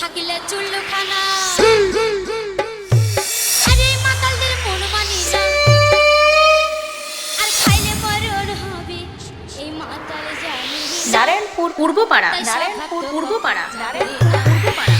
থাকিলে আর নারায়ণপুর পূর্বপাড়া নারায়ণপুর পূর্বপাড়া। নারায়ণপুর পূর্বপাড়া।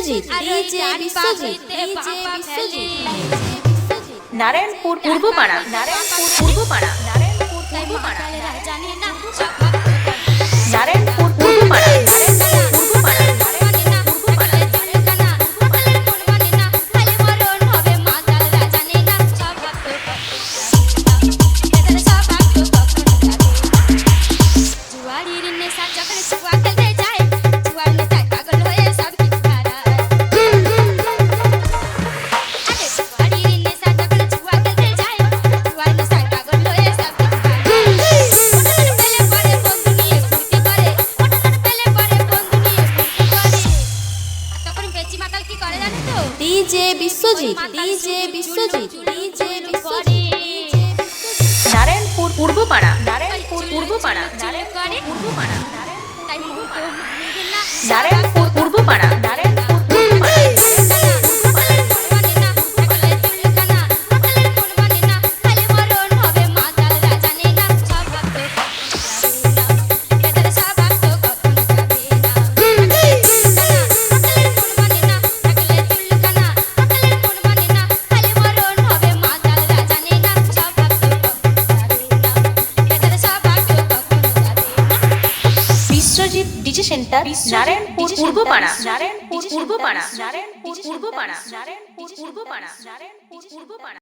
বিশ্বজিৎ। ডিজে বিশ্বজিৎ। নারায়ণপুর পূর্বপাড়া। নারায়ণপুর পূর্বপাড়া। নারায়ণপুর পূর্বপাড়া। জানি না। DJ Biswajit DJ Biswajit DJ Narayanpur Purbapara. Narayanpur Purbapara. Narayanpur Purbapara. Narayan DG center Narayanpur Purbapara Narayanpur Purbapara Narayanpur Purbapara Narayanpur Purbapara Narayanpur Purbapara